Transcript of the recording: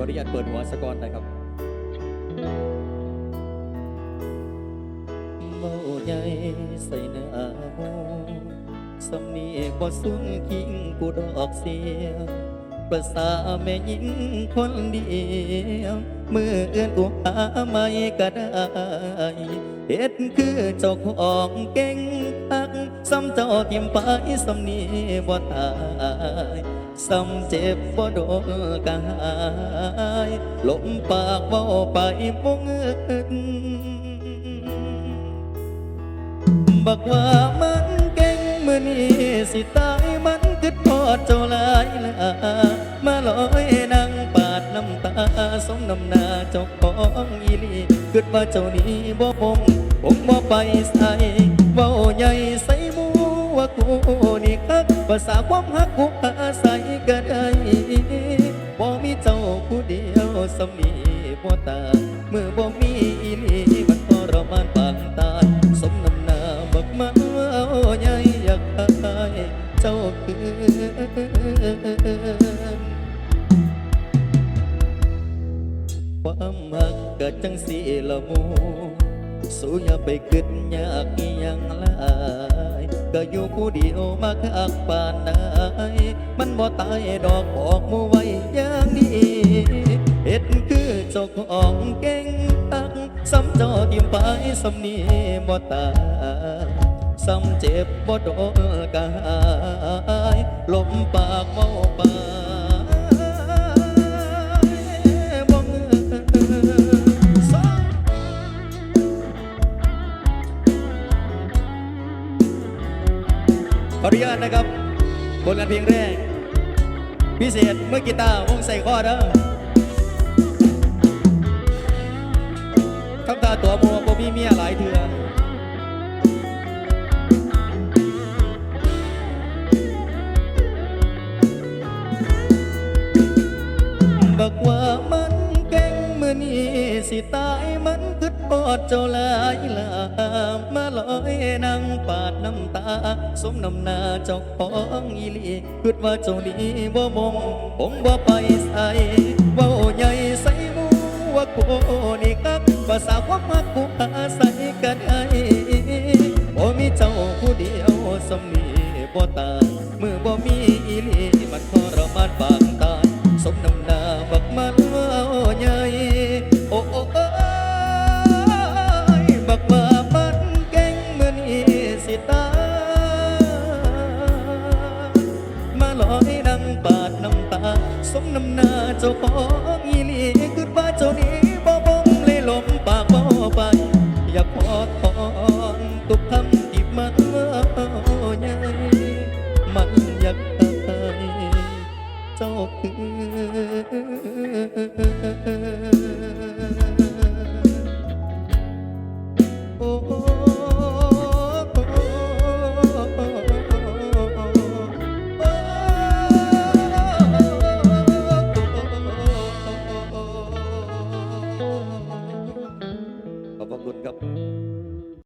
อนุญาตเปิดหัวสกอนนะครับเมาใหญ่ใส่หน้าหมูสำเนียงบ่สูงคิงกูดอกเสียงภาษาแม่หญิงคนเดียวมือเอื้อนกูหาไม่ก็ได้เฮ็ดคือเจ้าของเก่งคักซ้ำเจ้าเทิมไปซ้ำนี้บ่ตาย ซ้ำเจ็บบ่โดนกายลมปากเว้าไปบ่เงินบักว่ามันเก่งมือนี้สิตายมันคิดพอดเจ้าหลายละมาลอยนั่งปาดน้ำตาสมน้ำหน้าเจ้าของอีลีคิดว่าเจ้านี้บ่พงผมบ่ไปใส่เว้าใหญ่ใส่มูว่ากูนี่คักภาษาความฮักกู บ่ตามือบ่มีอีหลีมันทรมานปานตายสมน้ำหน้าบักมาเอาใหญ่อยากตายเจ้าคืนความหักเกิดจังสีละมูสู้อย่าไปคิดยากอีหยังหลายก็อยู่ผู้เดียวมาคักปานใดมันบ่ตายดอกบอกมูไว้อย่างนี้ คือเจ้าของเก่งตักซ้ำเจอทิมไปซ้ำนี้บ่ตาซ้ำเจ็บบ่โดนกายลมปากเมาปากบ่เงยขออนุญาตนะครับผลงานเพลงแรก พิเศษเมื่อกีตาร์วงใส่ข้อเด้อ ทำตาตัวมัวบ่มีเมียหลายเถื่อบอกว่ามันเก่งมือนี้สิตายมันคึดปอดเจ้าลายลามาลอยนั่งปาดน้ำตา สมน้ำหน้าเจ้าของอีลีคิดว่าเจ้าดีบ่มงผมบ่ไปใส่ว้าใหญ่ใส่ ว่ากูนี่คักภาษาความมักกูอาศัยกันได้บ่มีเจ้าผู้เดียวสำนีบ่ตายมือบ่มีอีลีมันทรมานปางตายสมน้ำหน้าบักมันว่าใหญ่โอ้โอ้เอ้ยบักว่ามันเก่งมือนี้สิตา มาลอยดังปาดน้ำตา สมน้ำหน้าเจ้าของ เจ้าคือ